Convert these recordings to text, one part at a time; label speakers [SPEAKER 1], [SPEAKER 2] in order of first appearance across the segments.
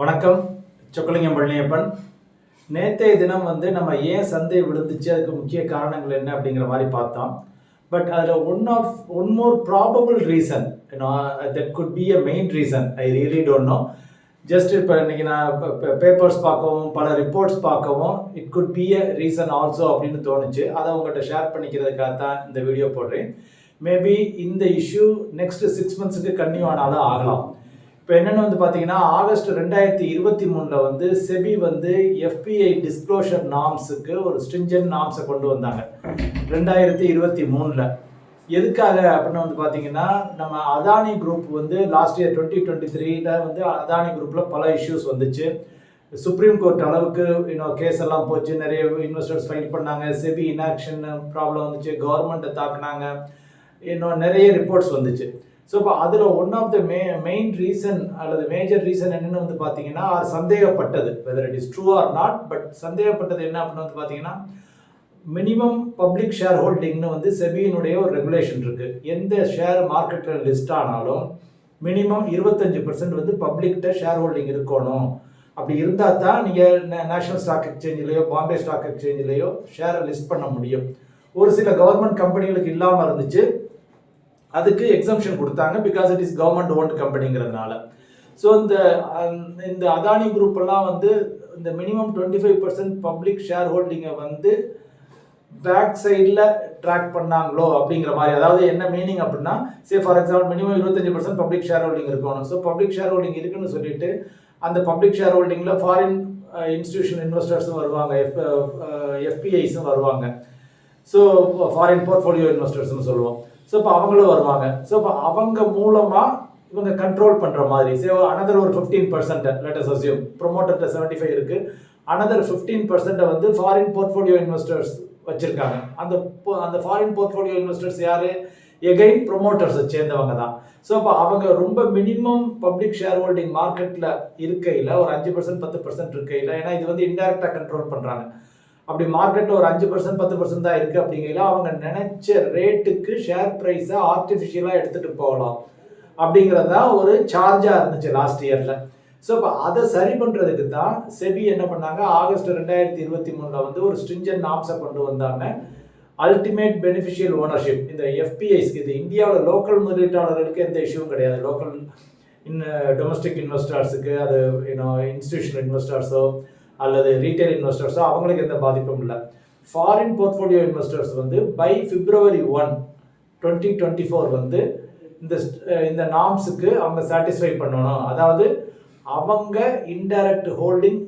[SPEAKER 1] வணக்கம் சொக்கலிங்கம் பழனியப்பன். நேற்றைய தினம் வந்து நம்ம ஏன் சந்தை விழுந்துச்சு அதுக்கு முக்கிய காரணங்கள் என்ன அப்படிங்கிற மாதிரி பார்த்தோம். பட் அதில் one of one more probable reason that could be a main reason I really don't know just இப்போ இன்னைக்கு நான் பேப்பர்ஸ் பார்க்கவும் பல ரிப்போர்ட்ஸ் பார்க்கவும் it could be a reason also அப்படின்னு தோணுச்சு. அதை உங்கள்கிட்ட ஷேர் பண்ணிக்கிறதுக்காக தான் இந்த வீடியோ போடுறேன். மேபி இந்த இஷ்யூ நெக்ஸ்ட் சிக்ஸ் மந்த்ஸுக்கு கன்டினியூ ஆனாலும் ஆகலாம். இப்போ என்னென்னு வந்து பார்த்தீங்கன்னா ஆகஸ்ட் ரெண்டாயிரத்தி இருபத்தி மூணில் வந்து செபி வந்து எஃபிஐ டிஸ்க்ளோஷர் நாம்ஸுக்கு ஒரு ஸ்ட்ரிஞ்சன் நாம்ஸை கொண்டு வந்தாங்க. ரெண்டாயிரத்தி இருபத்தி மூணில். எதுக்காக அப்படின்னு வந்து பார்த்தீங்கன்னா நம்ம அதானி குரூப் வந்து லாஸ்ட் இயர் டுவெண்ட்டி டுவெண்ட்டி த்ரீல வந்து அதானி குரூப்பில் பல இஷ்யூஸ் வந்துச்சு. சுப்ரீம் கோர்ட் அளவுக்கு இன்னும் கேஸ் எல்லாம் போச்சு. நிறைய இன்வெஸ்டர்ஸ் ஃபைல் பண்ணாங்க. செபி இன்ஆக்ஷன் ப்ராப்ளம் வந்துச்சு. கவர்மெண்ட்டை தாக்குனாங்க. இன்னும் நிறைய ரிப்போர்ட்ஸ் வந்துச்சு. ஸோ இப்போ அதில் one of the may main reason அல்லது மேஜர் ரீசன் என்னென்னு வந்து பார்த்தீங்கன்னா ஆர் சந்தேகப்பட்டது. Whether it is true or not but சந்தேகப்பட்டது என்ன அப்படின்னு வந்து பார்த்தீங்கன்னா மினிமம் பப்ளிக் ஷேர் ஹோல்டிங்னு வந்து செபியினுடைய ஒரு ரெகுலேஷன் இருக்குது எந்த ஷேர் மார்க்கெட்டில் லிஸ்ட் ஆனாலும் மினிமம் இருபத்தஞ்சு பர்சன்ட் வந்து பப்ளிக்கிட்ட ஷேர் ஹோல்டிங் இருக்கணும். அப்படி இருந்தால் தான் நீங்கள் நேஷனல் ஸ்டாக் எக்ஸ்சேஞ்சிலேயோ பாம்பே ஸ்டாக் எக்ஸ்சேஞ்சிலேயோ ஷேரை லிஸ்ட் பண்ண முடியும். ஒரு சில கவர்மெண்ட் கம்பெனிகளுக்கு இல்லாமல் இருந்துச்சு. அதுக்கு எக்ஸம்ஷன் கொடுத்தாங்க because it is government owned கம்பெனிங்கிறதுனால so இந்த இந்த அதானி குரூப் எல்லாம் வந்து இந்த minimum twenty five percent public share ஹோல்டிங்கை வந்து பேக் சைடில் ட்ராக் பண்ணாங்களோ அப்படிங்கிற மாதிரி அதாவது என்ன மீனிங் அப்படின்னா சே ஃபார் எக்ஸாம்பிள் மினிமம் இருபத்தஞ்சு பர்சன்ட் பப்ளிக் ஷேர் ஹோல்டிங் இருக்கணும். ஸோ பப்ளிக் ஷேர் ஹோல்டிங் இருக்குன்னு சொல்லிட்டு அந்த பப்ளிக் ஷேர் ஹோல்டிங்கில் ஃபாரின் இன்ஸ்டிடியூஷன் இன்வெஸ்டர்ஸும் வருவாங்க எஃப் எஃபிஐஸும் வருவாங்க. ஸோ ஃபாரின் போர்ட்ஃபோலியோ இன்வெஸ்டர்ஸ்னு சொல்லுவோம். ஸோ இப்போ அவங்களும் வருவாங்க. ஸோ இப்போ அவங்க மூலமாக இவங்க கண்ட்ரோல் பண்ணுற மாதிரி. சே அனதர் ஒரு ஃபிஃப்டீன் பர்சன்ட் லெட்டஸ் அசியூம் ப்ரொமோட்டர்கிட்ட செவன்ட்டி ஃபைவ் இருக்குது அனதர் ஃபிஃப்டீன் பர்சன்ட்டை வந்து ஃபாரின் போர்ட்ஃபோலியோ இன்வெஸ்டர்ஸ் வச்சிருக்காங்க. அந்த அந்த ஃபாரின் போர்ட்ஃபோலியோ இன்வெஸ்டர்ஸ் யார்? எகைன் ப்ரொமோட்டர்ஸை சேர்ந்தவங்க தான். ஸோ அப்போ அவங்க ரொம்ப மினிமம் பப்ளிக் ஷேர் ஹோல்டிங் மார்க்கெட்டில் இருக்கையில் ஒரு அஞ்சு பர்சன்ட் பத்து பர்சன்ட் இருக்கையில் ஏன்னா இது வந்து இன்டெரக்டாக கண்ட்ரோல் பண்ணுறாங்க அப்படி மார்க்கெட்டில் ஒரு அஞ்சு பர்சன்ட் பத்து பர்சன்ட் தான் இருக்குது அப்படிங்கையில அவங்க நினைச்ச ரேட்டுக்கு ஷேர் ப்ரைஸை ஆர்டிஃபிஷியலாக எடுத்துகிட்டு போகலாம் அப்படிங்கிறது தான் ஒரு சார்ஜாக இருந்துச்சு லாஸ்ட் இயரில் ஸோ இப்போ அதை சரி பண்ணுறதுக்கு தான் செபி என்ன பண்ணாங்க? ஆகஸ்ட் ரெண்டாயிரத்தி இருபத்தி மூணில் வந்து ஒரு ஸ்ட்ரிஞ்சன் நாம்ஸை கொண்டு வந்தாங்க. அல்டிமேட் பெனிஃபிஷியல் ஓனர்ஷிப் இந்த எஃபிஐஸ்க்கு இது இந்தியாவில் லோக்கல் முதலீட்டாளர்களுக்கு எந்த இஷ்யூவும் கிடையாது. லோக்கல் இன் டொமஸ்டிக் இன்வெஸ்டர்ஸுக்கு அது யூனோ இன்ஸ்டியூஷனல் இன்வெஸ்டர்ஸோ அல்லது ரீட்டைல் இன்வெஸ்டர்ஸோ அவங்களுக்கு எந்த பாதிப்பும் இல்லை. ஃபாரின் போர்ட்ஃபோலியோ இன்வெஸ்டர்ஸ் வந்து by February one twenty twenty four வந்து இந்த இந்த நாம்ஸுக்கு அவங்க சாட்டிஸ்ஃபை பண்ணணும். அதாவது அவங்க இன்டைரக்ட் ஹோல்டிங்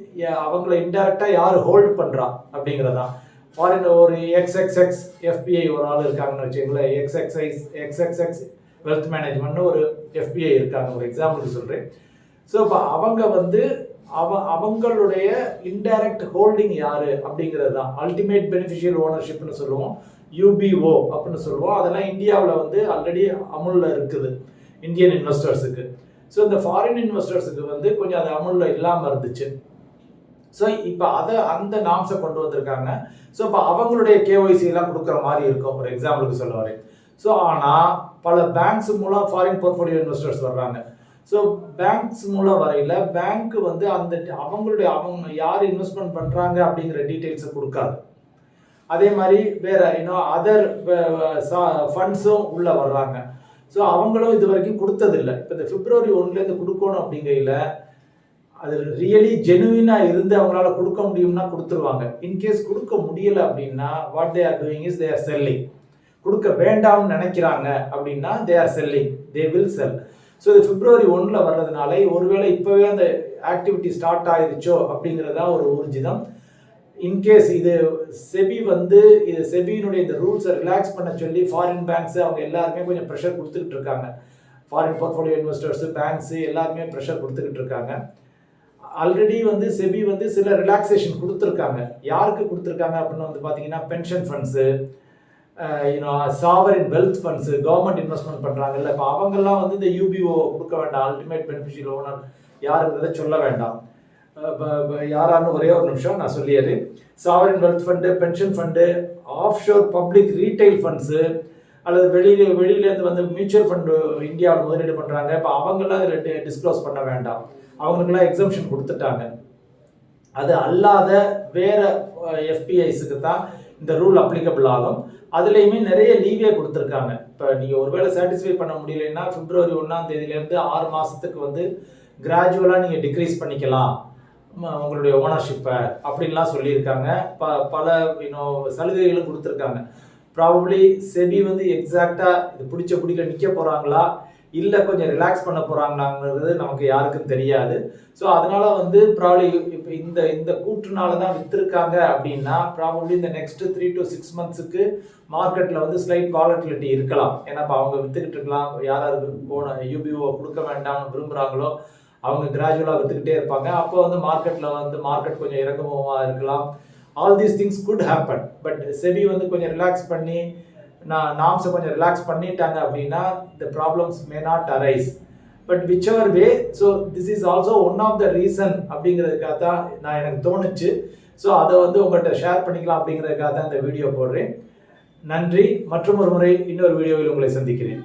[SPEAKER 1] அவங்கள இன்டைரக்டாக யார் ஹோல்ட் பண்ணுறா அப்படிங்கிறதான் ஃபாரின் ஒரு எக்ஸ்எக்ஸ்எக்ஸ் எஃபிஐ ஒரு ஆள் இருக்காங்கன்னு வச்சுங்களேன் எக்ஸ்எக்ஸ்ஐஸ் எக்ஸ்எக்ஸ்எக்ஸ் வெல்த் மேனேஜ்மெண்ட்னு ஒரு எஃபிஐ இருக்காங்க. ஒரு எக்ஸாம்பிளுக்கு சொல்கிறேன் ஸோ இப்போ அவங்க வந்து அவ அவங்களுடைய இன்டைரக்ட் ஹோல்டிங் யாரு? அப்படிங்கிறது தான் அல்டிமேட் பெனிஃபிஷியல் ஓனர்ஷிப்னு சொல்லுவோம். யூபிஓ அப்படின்னு சொல்லுவோம். அதெல்லாம் இந்தியாவில் வந்து ஆல்ரெடி அமுலில் இருக்குது. இந்தியன் இன்வெஸ்டர்ஸுக்கு ஸோ இந்த ஃபாரின் இன்வெஸ்டர்ஸுக்கு வந்து கொஞ்சம் அது அமுலில் இல்லாமல் இருந்துச்சு. ஸோ இப்போ அதை அந்த நாம்ஸை கொண்டு வந்திருக்காங்க. ஸோ இப்போ அவங்களுடைய கேஒய்சி எல்லாம் கொடுக்குற மாதிரி இருக்கும். ஒரு எக்ஸாம்பிளுக்கு சொல்ல வரேன். ஸோ ஆனால் பல பேங்க்ஸ் மூலம் ஃபாரின் போர்ட்ஃபோலியோ இன்வெஸ்டர்ஸ் வர்றாங்க. ஸோ பேங்க்ஸ் மூலம் வரையில் பேங்க் வந்து அந்த அவங்களுடைய அவங்க யார் இன்வெஸ்ட்மெண்ட் பண்ணுறாங்க அப்படிங்கிற டீட்டெயில்ஸை கொடுக்காது. அதே மாதிரி வேற இன்னும் அதர் ஃபண்ட்ஸும் உள்ள வர்றாங்க. ஸோ அவங்களும் இது வரைக்கும் கொடுத்ததில்லை. இப்போ இந்த பிப்ரவரி ஒன்லேருந்து கொடுக்கணும் அப்படிங்கையில் அது ரியலி ஜெனுவினாக இருந்து அவங்களால கொடுக்க முடியும்னா கொடுத்துருவாங்க. இன்கேஸ் கொடுக்க முடியல அப்படின்னா what they are doing is they are selling கொடுக்க வேண்டாம்னு நினைக்கிறாங்க அப்படின்னா they are selling they will sell so இது பிப்ரவரி ஒன்றில் வர்றதுனால ஒருவேளை இப்போவே அந்த ஆக்டிவிட்டி ஸ்டார்ட் ஆயிருச்சோ அப்படிங்கிறதா ஒரு ஊர்ஜிதம். இன்கேஸ் இது செபி வந்து இது செபியினுடைய இந்த ரூல்ஸை ரிலாக்ஸ் பண்ண சொல்லி ஃபாரின் பேங்க்ஸ் அவங்க எல்லாருமே கொஞ்சம் ப்ரெஷர் கொடுத்துக்கிட்டு இருக்காங்க. ஃபாரின் போர்ட்ஃபோலியோ இன்வெஸ்டர்ஸ் பேங்க்ஸு எல்லாருமே ப்ரெஷர் கொடுத்துக்கிட்டு இருக்காங்க. ஆல்ரெடி வந்து செபி வந்து சில ரிலாக்ஸேஷன் கொடுத்துருக்காங்க. யாருக்கு கொடுத்துருக்காங்க அப்படின்னு வந்து பார்த்தீங்கன்னா pension funds you know sovereign wealth funds government investment பண்ணுறாங்கல்ல இப்போ அவங்கெல்லாம் வந்து இந்த யூபிஓ கொடுக்க வேண்டாம் அல்டிமேட் பெனிஃபிஷியல் ஓனர் யாருங்கிறத சொல்ல வேண்டாம். அஹ் யாரான்னு ஒரே ஒரு நிமிஷம் நான் சொல்லிடுறேன் sovereign wealth fund pension fund offshore public retail funds அல்லது வெளியில வெளியிலேருந்து வந்து மியூச்சுவல் ஃபண்டு இந்தியாவில் முதலீடு பண்ணுறாங்க இப்போ அவங்கெல்லாம் இதில் டிஸ்க்ளோஸ் பண்ண வேண்டாம். அவங்களுக்குலாம் எக்ஸம்ஷன் கொடுத்துட்டாங்க. அது அல்லாத வேற எஃபிஐஸுக்கு தான் இந்த ரூல் அப்ளிகபிள் ஆகும். அதுலேயுமே நிறைய லீவே கொடுத்துருக்காங்க. இப்போ நீங்கள் ஒருவேளை சாட்டிஸ்ஃபை பண்ண முடியலன்னா பிப்ரவரி ஒன்றாம் தேதியிலேருந்து ஆறு மாதத்துக்கு வந்து கிராஜுவலாக நீங்கள் டிக்ரீஸ் பண்ணிக்கலாம். உங்களுடைய ஓனர்ஷிப்பை அப்படின்லாம் சொல்லியிருக்காங்க. ப பல இன்னும் சலுகைகளும் கொடுத்துருக்காங்க. ப்ராபப்ளி செபி வந்து எக்ஸாக்டாக இது பிடிச்ச பிடிக்கல நிற்க போகிறாங்களா இல்லை கொஞ்சம் ரிலாக்ஸ் பண்ண போகிறாங்களாங்கிறது நமக்கு யாருக்கும் தெரியாது. ஸோ அதனால வந்து ப்ராப்ளி இப்போ இந்த இந்த கூற்றுனால தான் விற்றுருக்காங்க அப்படின்னா ப்ராபப்ளி இந்த நெக்ஸ்ட் த்ரீ டு சிக்ஸ் மந்த்ஸுக்கு மார்க்கெட்டில் வந்து ஸ்லைட் வாலட்டிலிட்டி இருக்கலாம். ஏன்னா இப்போ அவங்க விற்றுக்கிட்டு இருக்கலாம். யார் யாருக்கு போன யூபிஓ கொடுக்க வேண்டாம்னு விரும்புகிறாங்களோ அவங்க கிராஜுவலாக விற்றுக்கிட்டே இருப்பாங்க. அப்போ வந்து மார்க்கெட்டில் வந்து மார்க்கெட் கொஞ்சம் இறங்குமமாக இருக்கலாம். All these things good happen but SEBI வந்து கொஞ்சம் ரிலாக்ஸ் பண்ணி நான் நாம்ஸை கொஞ்சம் ரிலாக்ஸ் பண்ணிட்டாங்க அப்படின்னா இந்த problems may not arise but which our way so this is also one of the reason அப்படிங்கிறதுக்காக தான் நான் எனக்கு தோணுச்சு. ஸோ அதை வந்து உங்கள்கிட்ட ஷேர் பண்ணிக்கலாம் அப்படிங்கிறதுக்காக தான் இந்த வீடியோ போடுறேன். நன்றி. மற்றும் ஒரு முறை இன்னொரு வீடியோவில் உங்களை சந்திக்கிறேன்.